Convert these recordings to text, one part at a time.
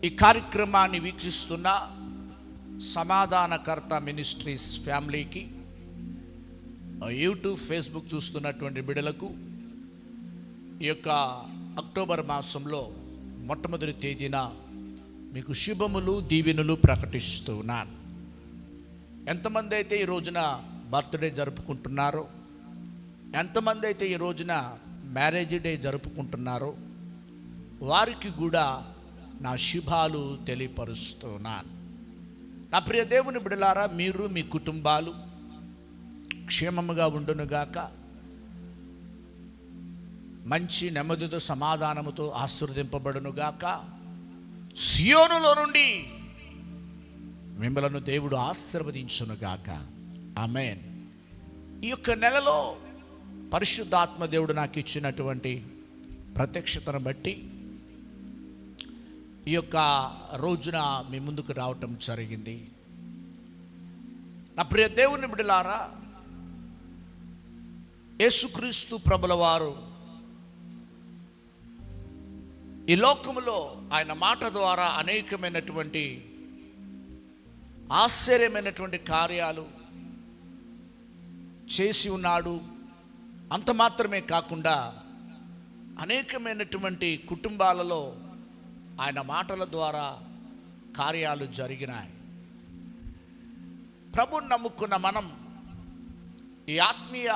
ఈ కార్యక్రమాన్ని వీక్షిస్తున్న సమాధానకర్త మినిస్ట్రీస్ ఫ్యామిలీకి యూట్యూబ్ ఫేస్బుక్ చూస్తున్నటువంటి బిడలకు ఈ యొక్క అక్టోబర్ మాసంలో మొట్టమొదటి తేదీన మీకు శుభములు దీవెనులు ప్రకటిస్తున్నాను ఎంతమంది అయితే ఈ రోజున బర్త్డే జరుపుకుంటున్నారో ఎంతమంది అయితే ఈ రోజున మ్యారేజ్ డే జరుపుకుంటున్నారో వారికి కూడా నా శుభాలు తెలియపరుస్తున్నాను. నా ప్రియ దేవుని బిడలారా మీరు మీ కుటుంబాలు క్షేమముగా ఉండునుగాక మంచి నెమ్మదితో సమాధానముతో ఆశీర్వదింపబడునుగాక సియోనులో నుండి మిమ్మలను దేవుడు ఆశీర్వదించునుగాక. ఆమెన్. ఈ యొక్క నెలలో పరిశుద్ధాత్మ దేవుడు నాకు ఇచ్చినటువంటి ప్రత్యక్షతను బట్టి ఈ యొక్క రోజున మీ ముందుకు రావటం జరిగింది. నా ప్రియ దేవుని బిడలారా యేసుక్రీస్తు ప్రభుల వారు ఈ లోకములో ఆయన మాట ద్వారా అనేకమైనటువంటి ఆశ్చర్యమైనటువంటి కార్యాలు చేసి ఉన్నాడు. అంత మాత్రమే కాకుండా అనేకమైనటువంటి కుటుంబాలలో ఆయన మాటల ద్వారా కార్యాలు జరిగినాయి. ప్రభు నమ్ముకున్న మనం ఈ ఆత్మీయ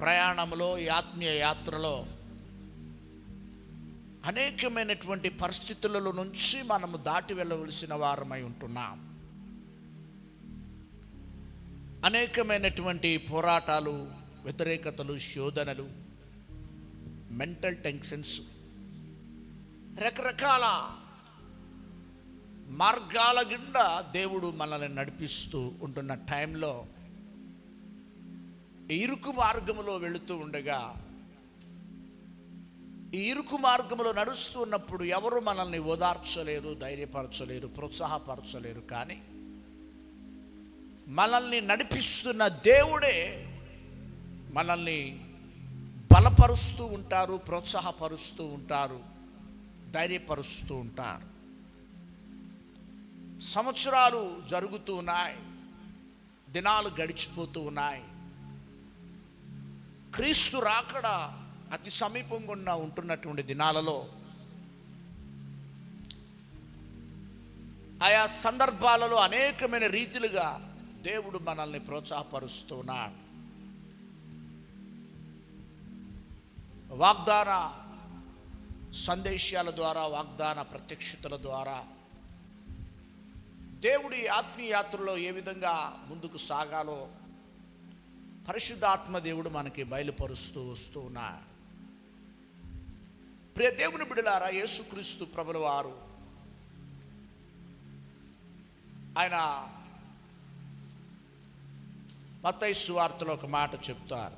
ప్రయాణంలో ఈ ఆత్మీయ యాత్రలో అనేకమైనటువంటి పరిస్థితులలో నుంచి మనము దాటి వెళ్ళవలసిన వారమై ఉంటున్నాం. అనేకమైనటువంటి పోరాటాలు వ్యతిరేకతలు శోధనలు మెంటల్ టెన్షన్స్ రకరకాల మార్గాల గుండా దేవుడు మనల్ని నడిపిస్తూ ఉంటున్న టైంలో ఇరుకు మార్గంలో వెళుతూ ఉండగా ఈ ఇరుకు మార్గంలో నడుస్తూ ఉన్నప్పుడు ఎవరు మనల్ని ఓదార్చలేరు ధైర్యపరచలేరు ప్రోత్సాహపరచలేరు కానీ మనల్ని నడిపిస్తున్న దేవుడే మనల్ని బలపరుస్తూ ఉంటారు ప్రోత్సాహపరుస్తూ ఉంటారు. ధైర్యపరుస్తూ ఉంటారు. సంవత్సరాలు జరుగుతూ ఉన్నాయి. దినాలు గడిచిపోతూ ఉన్నాయి. క్రీస్తు రాకడ అతి సమీపంగా ఉంటున్నటువంటి దినాలలో ఆయా సందర్భాలలో అనేకమైన రీతిలుగా దేవుడు మనల్ని ప్రోత్సాహపరుస్తున్నాడు వాగ్దాన సందేశాల ద్వారా వాగ్దాన ప్రత్యక్షతల ద్వారా దేవుడి ఆత్మీయాత్రలో ఏ విధంగా ముందుకు సాగాలో పరిశుద్ధాత్మ దేవుడు మనకి బయలుపరుస్తూ వస్తూ ఉన్నాడు ప్రియ దేవుని బిడలారా యేసుక్రీస్తు ప్రభుల వారు ఆయన మతైసు వార్తలో ఒక మాట చెప్తారు.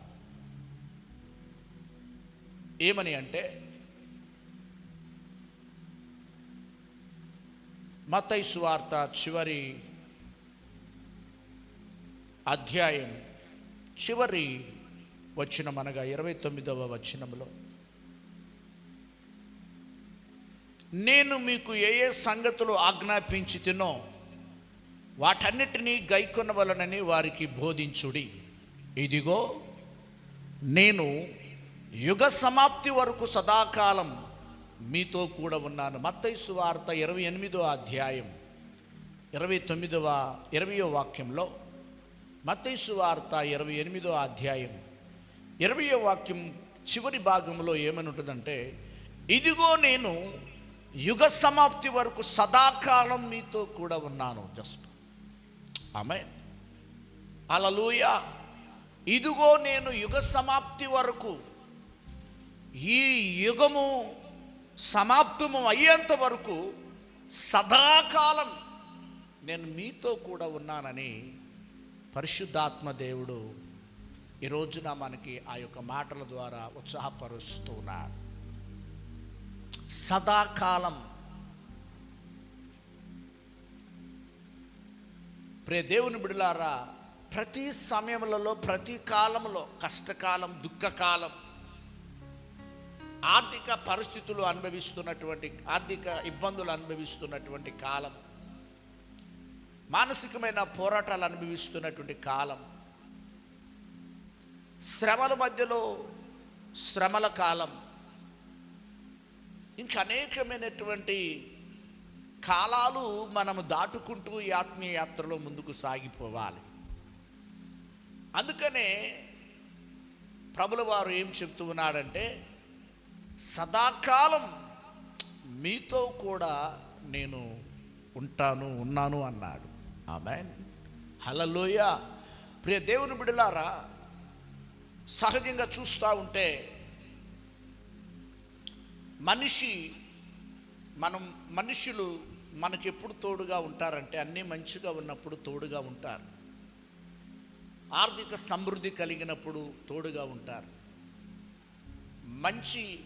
ఏమని అంటే మతైసు సువార్త చివరి అధ్యాయం చివరి వచ్చినం అనగా ఇరవై తొమ్మిదవ వచ్చినంలో నేను మీకు ఏ ఏ సంగతులు ఆజ్ఞాపించి తినో వాటన్నిటినీ గైకొనవలనని వారికి బోధించుడి. ఇదిగో నేను యుగ సమాప్తి వరకు సదాకాలం మీతో కూడా ఉన్నాను. మత్తైసు సువార్త ఇరవై ఎనిమిదో అధ్యాయం ఇరవై తొమ్మిదవ ఇరవయో వాక్యంలో మత్తైసు సువార్త ఇరవై ఎనిమిదో అధ్యాయం ఇరవయో వాక్యం చివరి భాగంలో ఏమని ఉంటుందంటే ఇదిగో నేను యుగ సమాప్తి వరకు సదాకాలం మీతో కూడా ఉన్నాను. జస్ట్. ఆమె అలలుయ ఇదిగో నేను యుగ సమాప్తి వరకు ఈ యుగము సమాప్తము అయ్యేంత వరకు సదాకాలం నేను మీతో కూడా ఉన్నానని పరిశుద్ధాత్మ దేవుడు ఈ రోజున మనకి ఆ యొక్క మాటల ద్వారా ఉత్సాహపరుస్తున్నాడు. సదాకాలం. ప్రే దేవుని బిడలారా ప్రతి సమయంలో ప్రతి కాలంలో కష్టకాలం దుఃఖకాలం ఆర్థిక పరిస్థితులు అనుభవిస్తున్నటువంటి ఆర్థిక ఇబ్బందులు అనుభవిస్తున్నటువంటి కాలం మానసికమైన పోరాటాలు అనుభవిస్తున్నటువంటి కాలం శ్రమల మధ్యలో శ్రమల కాలం ఇంకా అనేకమైనటువంటి కాలాలు మనము దాటుకుంటూ ఈ ఆత్మీయ యాత్రలో ముందుకు సాగిపోవాలి. అందుకనే ప్రభుల వారు ఏం చెప్తూ ఉన్నాడంటే సదాకాలం మీతో కూడా నేను ఉంటాను ఉన్నాను అన్నాడు. ఆమె హలలోయ ప్రియ దేవుని బిడలారా సహజంగా చూస్తూ ఉంటే మనిషి మనం మనుషులు మనకి ఎప్పుడు తోడుగా ఉంటారంటే అన్నీ మంచిగా ఉన్నప్పుడు తోడుగా ఉంటారు. ఆర్థిక సమృద్ధి కలిగినప్పుడు తోడుగా ఉంటారు. మంచి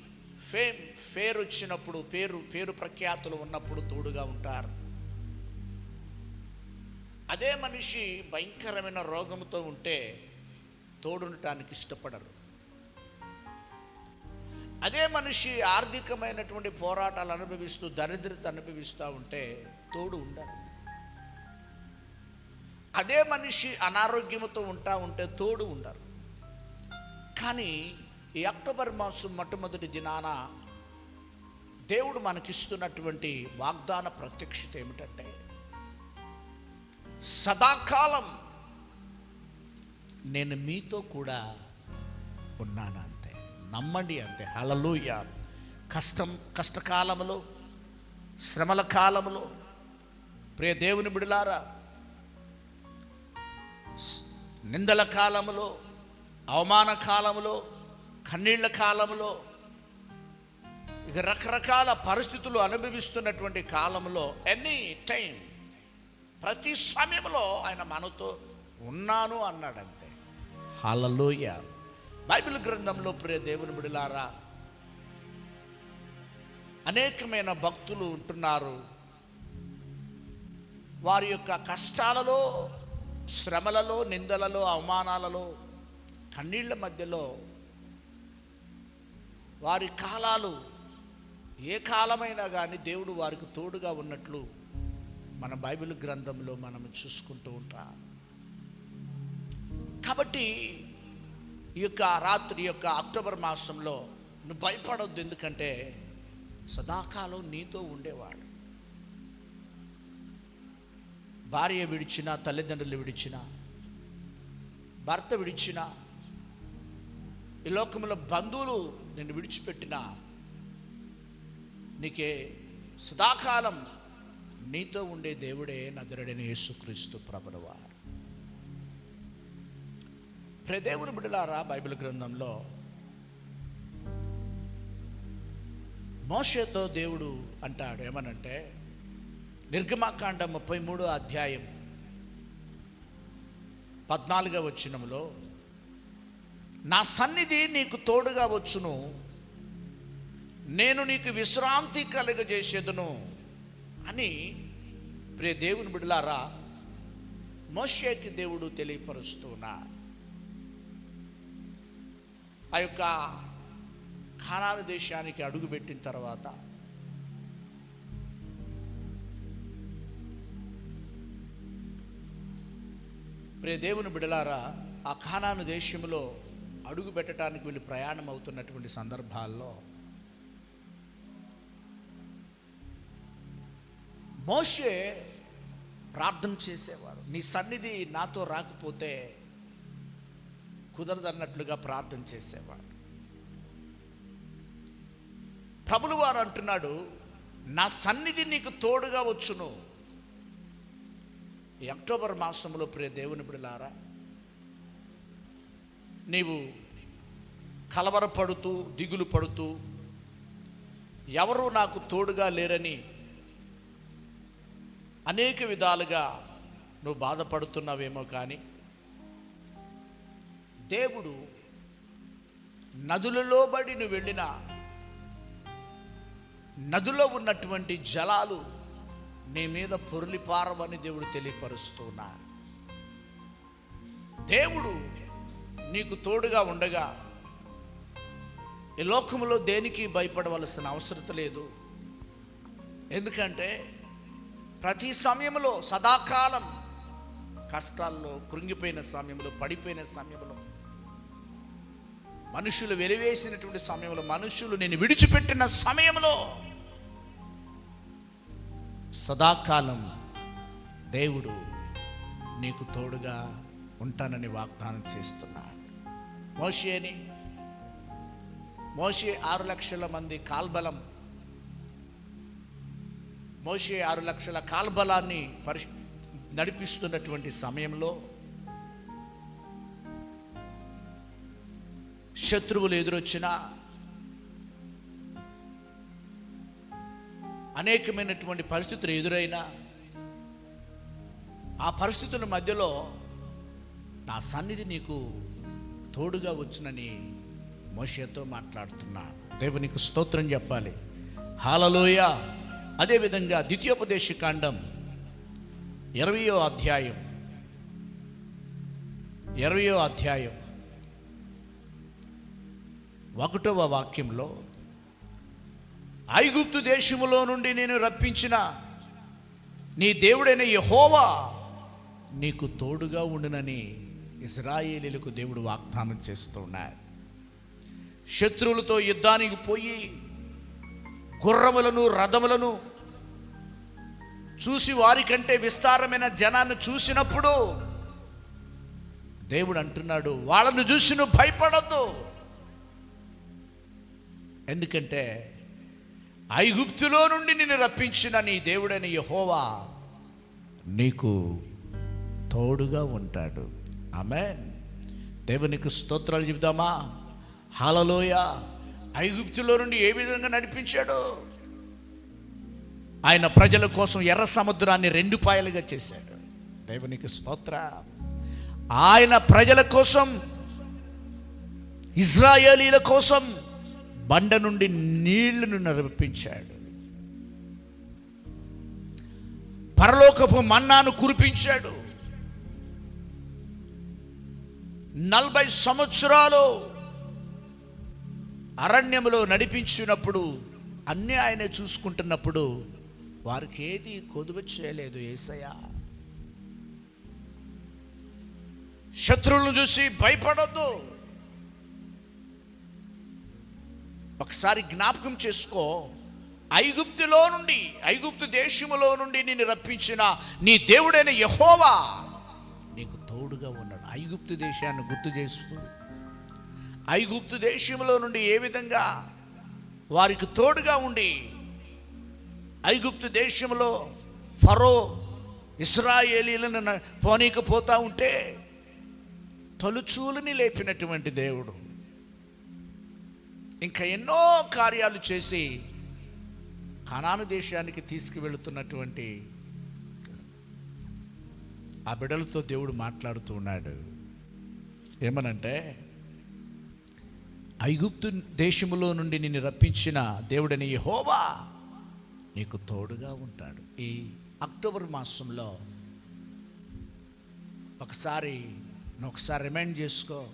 ఫేమ్ ఫేర్ వచ్చినప్పుడు పేరు పేరు ప్రఖ్యాతులు ఉన్నప్పుడు తోడుగా ఉంటారు. అదే మనిషి భయంకరమైన రోగంతో ఉంటే తోడుండటానికి ఇష్టపడరు. అదే మనిషి ఆర్థికమైనటువంటి పోరాటాలు అనుభవిస్తూ దరిద్రత అనుభవిస్తూ ఉంటే తోడు ఉండరు. అదే మనిషి అనారోగ్యంతో ఉంటా ఉంటే తోడు ఉండరు. కానీ ఈ అక్టోబర్ మాసం మొట్టమొదటి దినాన దేవుడు మనకిస్తున్నటువంటి వాగ్దాన ప్రత్యక్షత ఏమిటంటే సదాకాలం నేను మీతో కూడా ఉన్నాను అంతే. నమ్మండి అంతే. హలలుయ కష్టం కష్టకాలములో శ్రమల కాలములో. ప్రియ దేవుని బిడలారా నిందల కాలములో అవమాన కాలములో కన్నీళ్ళ కాలంలో ఇక రకరకాల పరిస్థితులు అనుభవిస్తున్నటువంటి కాలంలో ఎనీ టైం ప్రతి సమయంలో ఆయన మనతో ఉన్నాను అన్నాడంతే. హాలలోయ బైబిల్ గ్రంథంలో ప్రియ దేవుని బిడిలారా అనేకమైన భక్తులు ఉంటున్నారు. వారి యొక్క కష్టాలలో శ్రమలలో నిందలలో అవమానాలలో కన్నీళ్ళ మధ్యలో వారి కాలాలు ఏ కాలమైనా కానీ దేవుడు వారికి తోడుగా ఉన్నట్లు మన బైబిల్ గ్రంథంలో మనం చూసుకుంటూ ఉంటాం. కాబట్టి ఈ యొక్క రాత్రి యొక్క అక్టోబర్ మాసంలో నువ్వు భయపడొద్దు. ఎందుకంటే సదాకాలం నీతో ఉండేవాడు. భార్య విడిచినా తల్లిదండ్రులు విడిచినా భర్త విడిచినా ఈ లోకంలో బంధువులు నిన్ను విడిచిపెట్టిన నీకే సదాకాలం నీతో ఉండే దేవుడే నదురడని యేసుక్రీస్తు ప్రభులవారు ప్రదేవుని బిడలారా బైబిల్ గ్రంథంలో మోషేతో దేవుడు అంటాడు ఏమనంటే నిర్గమాకాండ ముప్పై మూడో అధ్యాయం పద్నాలుగో వచ్చినములో నా సన్నిధి నీకు తోడుగా వచ్చును. నేను నీకు విశ్రాంతి కలుగజేసేదును అని ప్రియ దేవుని బిడలారా మోషేకి దేవుడు తెలియపరుస్తున్నా. ఆ యొక్క ఖానాను దేశానికి అడుగుపెట్టిన తర్వాత ప్రియ దేవుని బిడలారా ఆ ఖానాను దేశంలో అడుగు పెట్టడానికి వీళ్ళు ప్రయాణం అవుతున్నటువంటి సందర్భాల్లో మోషే ప్రార్థన చేసేవారు. నీ సన్నిధి నాతో రాకపోతే కుదరదన్నట్లుగా ప్రార్థన చేసేవాడు ప్రభులు వారు అంటున్నాడు నా సన్నిధి నీకు తోడుగా వచ్చును. ఈ అక్టోబర్ మాసంలో ప్రియ దేవుని బిడలారా నీవు కలవరపడుతూ దిగులు పడుతూ ఎవరు నాకు తోడుగా లేరని అనేక విధాలుగా నువ్వు బాధపడుతున్నావేమో కానీ దేవుడు నదులలో బడి నువ్వు వెళ్ళిన నదిలో ఉన్నటువంటి జలాలు నీ మీద పొరలిపారవని దేవుడు తెలియపరుస్తున్నా. దేవుడు నీకు తోడుగా ఉండగా ఈ లోకంలో దేనికి భయపడవలసిన అవసరం లేదు. ఎందుకంటే ప్రతి సమయంలో సదాకాలం కష్టాల్లో కృంగిపోయిన సమయంలో పడిపోయిన సమయంలో మనుషులు వెలివేసినటువంటి సమయంలో మనుషులు నేను విడిచిపెట్టిన సమయంలో సదాకాలం దేవుడు నీకు తోడుగా ఉంటానని వాగ్దానం చేస్తున్నాను మోషేని మోషే ఆరు లక్షల మంది కాల్బలం మోషే ఆరు లక్షల కాల్బలాన్ని పరి నడిపిస్తున్నటువంటి సమయంలో శత్రువులు ఎదురొచ్చిన అనేకమైనటువంటి పరిస్థితులు ఎదురైనా ఆ పరిస్థితుల మధ్యలో నా సన్నిధి నీకు తోడుగా వచ్చునని మోషేతో మాట్లాడుతున్నా. దేవునికి స్తోత్రం చెప్పాలి. హాలలోయ. అదేవిధంగా ద్వితీయోపదేశ కాండం ఇరవయో అధ్యాయం. ఇరవయో అధ్యాయం. ఒకటవ వాక్యంలో ఐగుప్తు దేశములో నుండి నేను రప్పించిన నీ దేవుడైన యహోవా నీకు తోడుగా ఉండునని ఇజ్రాయేలీలకు దేవుడు వాగ్దానం చేస్తున్నాడు శత్రువులతో యుద్ధానికి పోయి గుర్రములను రథములను చూసి వారికంటే విస్తారమైన జనాన్ని చూసినప్పుడు దేవుడు అంటున్నాడు వాళ్ళను చూసి నువ్వు భయపడద్దు. ఎందుకంటే ఐగుప్తులో నుండి నిన్ను రప్పించిన నీ దేవుడైన యహోవా నీకు తోడుగా ఉంటాడు. ఆమెన్. దేవునికి స్తోత్రాలు చెబుదామా? హాలలోయ. ఐగుప్తులో నుండి ఏ విధంగా నడిపించాడు? ఆయన ప్రజల కోసం ఎర్ర సముద్రాన్ని రెండు పాయలుగా చేశాడు. దేవునికి స్తోత్ర. ఆయన ప్రజల కోసం ఇజ్రాయేలీల కోసం బండ నుండి నీళ్ళను నడిపించాడు. పరలోకపు మన్నాను కురిపించాడు. నలభై సంవత్సరాలు అరణ్యములో నడిపించినప్పుడు అన్నీ ఆయన చూసుకుంటున్నప్పుడు వారికి ఏది కొదువ చేయలేదు ఏసయ్య. శత్రువులను చూసి భయపడద్దు. ఒకసారి జ్ఞాపకం చేసుకో ఐగుప్తులో నుండి ఐగుప్తు దేశములో నుండి నిన్ను రప్పించిన నీ దేవుడైన యహోవా. ఐగుప్తు దేశాన్ని గుర్తు చేస్తూ ఐగుప్తు దేశంలో నుండి ఏ విధంగా వారికి తోడుగా ఉండి ఐగుప్తు దేశంలో ఫరో ఇస్రాయేలీలను పోనీకపోతూ పోనీకపోతా ఉంటే తొలుచూలని లేపినటువంటి దేవుడు. ఇంకా ఎన్నో కార్యాలు చేసి కనాను దేశానికి తీసుకువెళుతున్నటువంటి ఆ బిడలతో దేవుడు మాట్లాడుతూ ఉన్నాడు. ఏమనంటే ఐగుప్తు దేశములో నుండి నిన్ను రప్పించిన దేవుడని యహోవా నీకు తోడుగా ఉంటాడు. ఈ అక్టోబర్ మాసంలో ఒకసారి నువ్వు ఒకసారి రిమైండ్ చేసుకో.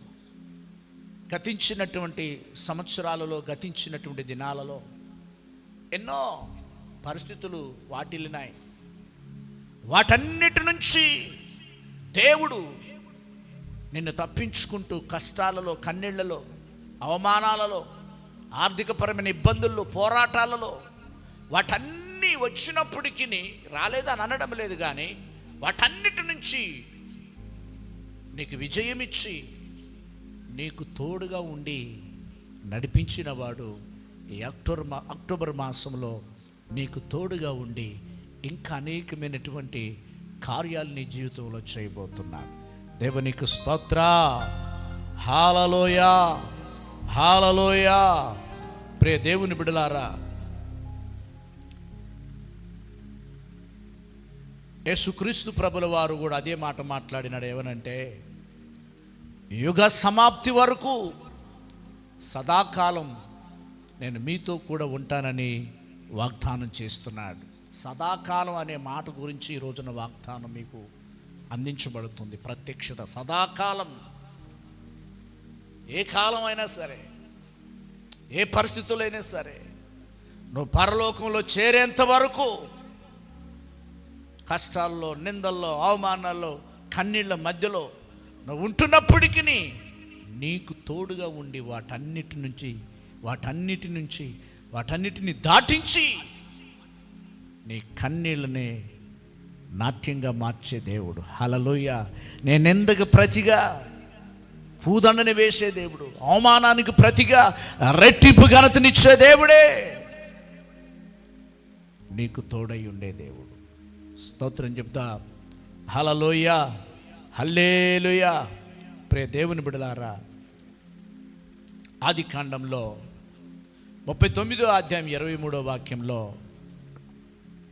గతించినటువంటి సంవత్సరాలలో గతించినటువంటి దినాలలో ఎన్నో పరిస్థితులు వాటిల్లినాయి. వాటన్నిటి నుంచి దేవుడు నిన్ను తప్పించుకుంటూ కష్టాలలో కన్నీళ్ళలో అవమానాలలో ఆర్థికపరమైన ఇబ్బందుల్లో పోరాటాలలో వాటన్నీ వచ్చినప్పటికీ రాలేదని అనడం లేదు కానీ వాటన్నిటి నుంచి నీకు విజయమిచ్చి నీకు తోడుగా ఉండి నడిపించిన వాడు ఈ అక్టోబర్ మా అక్టోబర్ మాసంలో నీకు తోడుగా ఉండి ఇంకా అనేకమైనటువంటి కార్యాలు నీ జీవితంలో చేయబోతున్నాడు. దేవునికి స్తోత్ర. హాలలోయ హాలలోయ. ప్రే దేవుని బిడలారా యేసుక్రీస్తు ప్రభుల వారు కూడా అదే మాట మాట్లాడినాడు ఏమనంటే యుగ సమాప్తి వరకు సదాకాలం నేను మీతో కూడా ఉంటానని వాగ్దానం చేస్తున్నాడు. సదాకాలం అనే మాట గురించి ఈ రోజున వాగ్దానం మీకు అందించబడుతుంది. ప్రత్యక్షత సదాకాలం. ఏ కాలం అయినా సరే ఏ పరిస్థితులైనా సరే నువ్వు పరలోకంలో చేరేంత వరకు కష్టాల్లో నిందల్లో అవమానాల్లో కన్నీళ్ళ మధ్యలో నువ్వు ఉంటున్నప్పటికీ నీకు తోడుగా ఉండి వాటన్నిటి నుంచి వాటన్నిటి నుంచి వాటన్నిటిని దాటించి నీ కన్నీళ్ళని నాట్యంగా మార్చే దేవుడు. హలలోయ నేనెందుకు ప్రతిగా? పూదండని వేసే దేవుడు. అవమానానికి ప్రతిగా రెట్టింపు ఘనతనిచ్చే దేవుడే. నీకు తోడై ఉండే దేవుడు. స్తోత్రం చెప్తా. హలలోయ హల్లేలుయ. ప్రే దేవుని బిడలారా ఆది కాండంలో ముప్పై తొమ్మిదో అధ్యాయం ఇరవై మూడో వాక్యంలో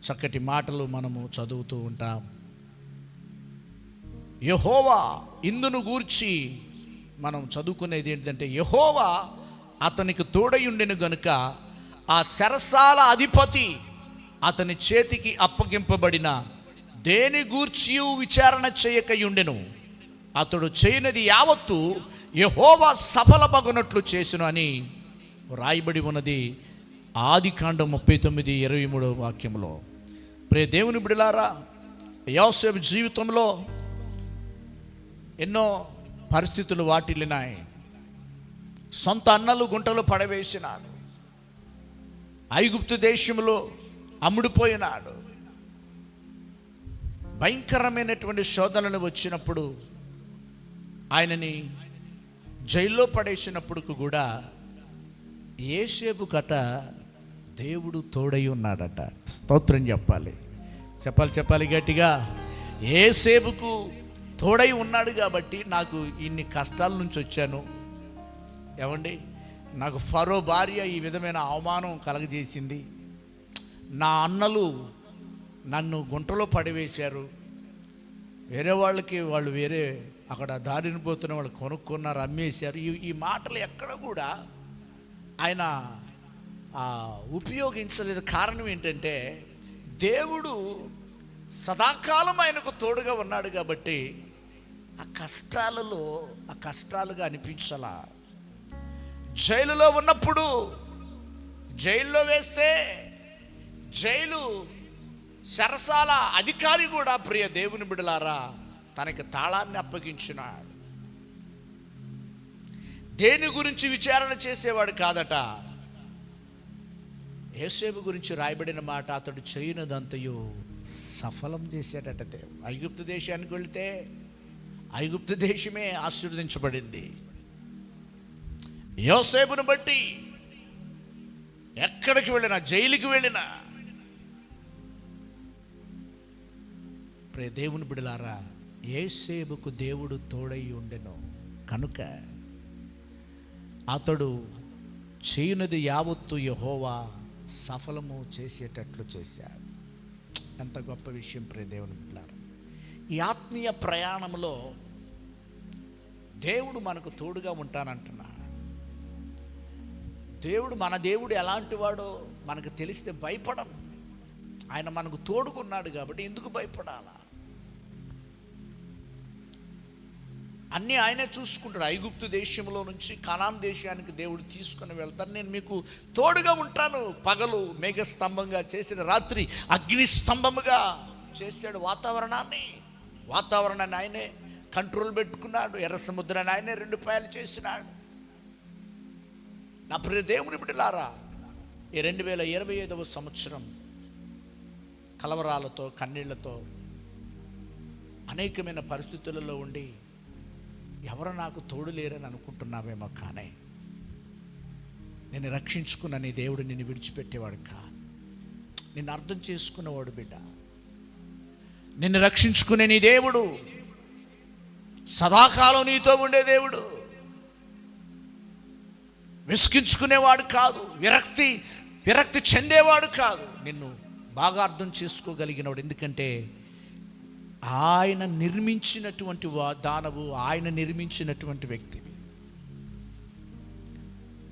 చక్కటి మాటలు మనము చదువుతూ ఉంటాం. యహోవా ఇందును గూర్చి మనం చదువుకునేది ఏంటంటే యహోవా అతనికి తోడయుండెను గనుక ఆ సరసాల అధిపతి అతని చేతికి అప్పగింపబడిన దేని గూర్చి విచారణ చేయకయుండెను. అతడు చేయనది యావత్తు యహోవా సఫలమగునట్లు చేసును అని రాయబడి ఉన్నది ఆది కాండం ముప్పై తొమ్మిది ఇరవై మూడవ వాక్యంలో. ప్రే దేవుని బిడలారా యోసేపు జీవితంలో ఎన్నో పరిస్థితులు వాటిల్లినాయి. సొంత అన్నలు గుంటలు పడవేసినాడు. ఐగుప్తు దేశంలో అమ్ముడుపోయినాడు. భయంకరమైనటువంటి శోధనలు వచ్చినప్పుడు ఆయనని జైల్లో పడేసినప్పుడు కూడా ఏసేపు కథ దేవుడు తోడై ఉన్నాడట. స్తోత్రం చెప్పాలి. చెప్పాలి చెప్పాలి గట్టిగా. ఏసేపుకు తోడై ఉన్నాడు కాబట్టి నాకు ఇన్ని కష్టాల నుంచి వచ్చాను. ఏమండి? నాకు ఫరో భార్య ఈ విధమైన అవమానం కలగజేసింది. నా అన్నలు నన్ను గుంటలో పడివేశారు. వేరే వాళ్ళకి వాళ్ళు వేరే అక్కడ దారిని పోతున్న వాళ్ళు కొనుక్కున్నారు అమ్మేశారు. ఈ ఈ మాటలు ఎక్కడ కూడా ఆయన ఉపయోగించలేదు కారణం ఏంటంటే దేవుడు సదాకాలం ఆయనకు తోడుగా ఉన్నాడు కాబట్టి ఆ కష్టాలలో ఆ కష్టాలుగా అనిపించలా? జైలులో ఉన్నప్పుడు జైల్లో వేస్తే జైలు సరసాల అధికారి కూడా ప్రియ దేవుని బిడలారా తనకి తాళాన్ని అప్పగించినాడు. దేని గురించి విచారణ చేసేవాడు కాదట? యేసేపు గురించి రాయబడిన మాట అతడు చేయనదంతయు సఫలం చేశాడట దేవుడు. ఐగుప్తు దేశానికి వెళితే ఐగుప్తు దేశమే ఆశీర్వదించబడింది. యోసేపును బట్టి ఎక్కడికి వెళ్ళినా జైలుకి వెళ్ళినా. ప్రే దేవుని బిడలారా ఏసేబుకు దేవుడు తోడై ఉండెను. కనుక అతడు చేయునది యావత్తు యహోవా సఫలము చేసేటట్లు చేశాడు ఎంత గొప్ప విషయం ప్రే దేవుని బిడ్డలారా ఈ ఆత్మీయ ప్రయాణంలో దేవుడు మనకు తోడుగా ఉంటానంటున్నా. దేవుడు మన దేవుడు ఎలాంటి వాడో మనకు తెలిస్తే భయపడం ఆయన మనకు తోడుకున్నాడు కాబట్టి ఎందుకు భయపడాలా? అన్నీ ఆయనే చూసుకుంటాడు. ఐగుప్తు దేశంలో నుంచి కనాం దేశానికి దేవుడు తీసుకుని వెళ్తాను నేను మీకు తోడుగా ఉంటాను. పగలు మేఘస్తంభంగా చేసిన రాత్రి అగ్ని స్తంభముగా చేశాడు వాతావరణాన్ని. వాతావరణాన్ని ఆయనే కంట్రోల్ పెట్టుకున్నాడు. ఎర్ర సముద్రాన్ని ఆయనే రెండు పాయలు చేసినాడు. నా ప్రియ దేవుని బిడ్డలారా ఈ రెండు వేల ఇరవై ఐదవ సంవత్సరం కలవరాలతో కన్నీళ్ళతో అనేకమైన పరిస్థితులలో ఉండి ఎవరు నాకు తోడు లేరని అనుకుంటున్నావేమో కానీ నేను రక్షించుకున్న నీ దేవుడు నిన్ను విడిచిపెట్టేవాడు కా. నిన్ను అర్థం చేసుకున్నవాడు బిడ్డ. నిన్ను రక్షించుకునే నీ దేవుడు సదాకాలం నీతో ఉండే దేవుడు. విసిగించుకునేవాడు కాదు విరక్తి విరక్తి చెందేవాడు కాదు. నిన్ను బాగా అర్థం చేసుకోగలిగినవాడు. ఎందుకంటే ఆయన నిర్మించినటువంటి దానవు ఆయన నిర్మించినటువంటి వ్యక్తివి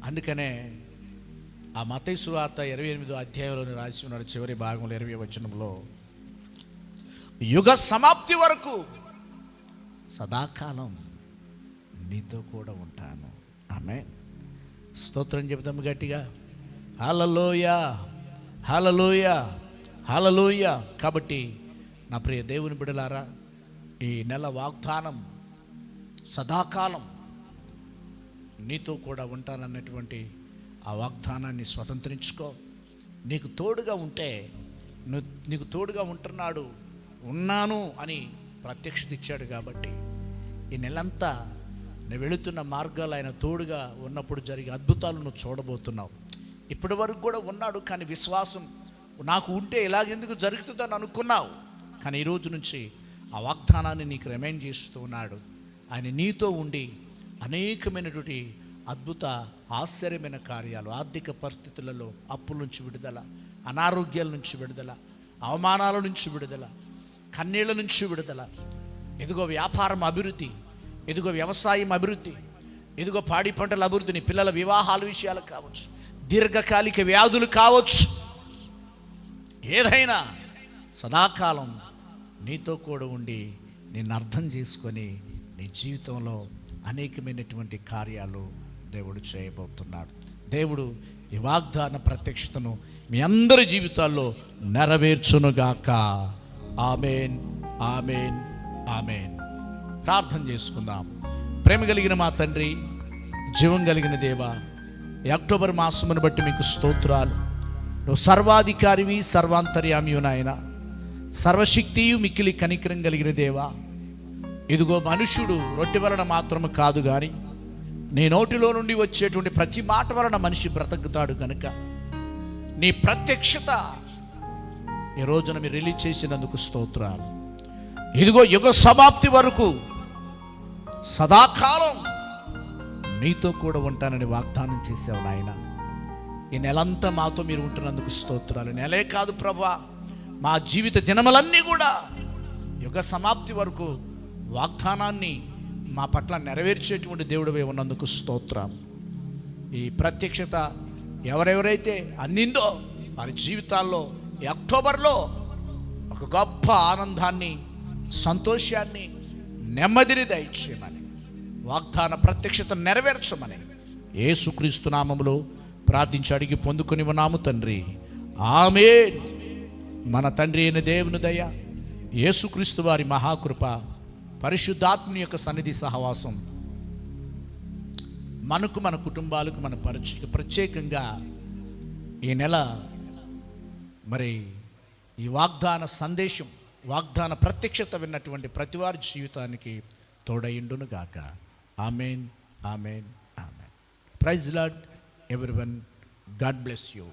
అందుకనే ఆ మతయ సువార్త ఇరవై ఎనిమిదో అధ్యాయంలోని రాసి ఉన్నాడు చివరి భాగంలో ఇరవై వచనంలో. యుగ సమాప్తి వరకు సదాకాలం నీతో కూడా ఉంటాను. ఆమె స్తోత్రం చెబుతాము గట్టిగా. హలలోయ హలలోయ హలలోయ కాబట్టి నా ప్రియ దేవుని బిడలారా ఈ నెల వాగ్దానం సదాకాలం నీతో కూడా ఉంటానన్నటువంటి ఆ వాగ్దానాన్ని స్వతంత్రించుకో. నీకు తోడుగా ఉంటే నీకు తోడుగా ఉంటున్నాడు ఉన్నాను అని ప్రత్యక్షత ఇచ్చాడు కాబట్టి ఈ నెలంతా నువ్వు వెళుతున్న మార్గాలు ఆయన తోడుగా ఉన్నప్పుడు జరిగే అద్భుతాలు నువ్వు చూడబోతున్నావు. ఇప్పటి వరకు కూడా ఉన్నాడు కానీ విశ్వాసం నాకు ఉంటే ఇలాగెందుకు జరుగుతుందని అనుకున్నావు? కానీ ఈ రోజు నుంచి ఆ వాగ్దానాన్ని నీకు రిమైండ్ చేస్తూ ఉన్నాడు. ఆయన నీతో ఉండి అనేకమైనటువంటి అద్భుత ఆశ్చర్యమైన కార్యాలు ఆర్థిక పరిస్థితులలో అప్పుల నుంచి విడుదల అనారోగ్యాల నుంచి విడుదల అవమానాల నుంచి విడుదల కన్నీళ్ళ నుంచి విడుదల. ఎదుగో వ్యాపారం అభివృద్ధి ఎదుగో వ్యవసాయం అభివృద్ధి ఎదుగో పాడి పంటల అభివృద్ధిని పిల్లల వివాహాల విషయాలు కావచ్చు దీర్ఘకాలిక వ్యాధులు కావచ్చు. ఏదైనా సదాకాలం నీతో కూడా ఉండి నిన్ను అర్థం చేసుకొని నీ జీవితంలో అనేకమైనటువంటి కార్యాలు దేవుడు చేయబోతున్నాడు. దేవుడు ఈ వాగ్దాన ప్రత్యక్షతను మీ అందరి జీవితాల్లో నెరవేర్చునుగాక. Amen amen amen. ప్రార్థన చేసుకుందాం. ప్రేమ కలిగిన మా తండ్రి జీవం కలిగిన దేవా ఈ అక్టోబర్ మాసమును బట్టి మీకు స్తోత్రాలు. నువ్వు సర్వాధికారివి సర్వాంతర్యామియు నాయన. సర్వశక్తియు మిక్కిలి కనికరం కలిగిన దేవా. ఇదిగో మనుషుడు రొట్టె వలన మాత్రము కాదు కానీ నీ నోటిలో నుండి వచ్చేటువంటి ప్రతి మాట వలన మనిషి బ్రతకుతాడు కనుక నీ ప్రత్యక్షత ఈ రోజున మీరు రిలీజ్ చేసినందుకు స్తోత్రాలు. ఇదిగో యుగ సమాప్తి వరకు సదాకాలం నీతో కూడా ఉంటానని వాగ్దానం చేసావు నాయన. ఈ నెలంతా మాతో మీరు ఉంటున్నందుకు స్తోత్రాలు. నెలే కాదు ప్రభా మా జీవిత దినములన్నీ కూడా యుగ సమాప్తి వరకు వాగ్దానాన్ని మా పట్ల నెరవేర్చేటువంటి దేవుడివే ఉన్నందుకు స్తోత్రం. ఈ ప్రత్యక్షత ఎవరెవరైతే అందిందో వారి జీవితాల్లో ఈ అక్టోబర్లో ఒక గొప్ప ఆనందాన్ని సంతోషాన్ని నెమ్మదిని దయచేయమని వాగ్దాన ప్రత్యక్షత నెరవేర్చమని ఏసుక్రీస్తు నామములో ప్రార్థించి అడిగి పొందుకుని ఉన్నాము తండ్రి. ఆమె మన తండ్రి అయిన దేవుని దయ యేసుక్రీస్తు వారి మహాకృప పరిశుద్ధాత్మని యొక్క సన్నిధి సహవాసం. మనకు మన కుటుంబాలకు మన పరిచయ ప్రత్యేకంగా ఈ నెల మరి ఈ వాగ్దాన సందేశం వాగ్దాన ప్రత్యక్షత విన్నటువంటి ప్రతివారి జీవితానికి తోడయిండును గాక amen amen amen. Praise Lord everyone God bless you.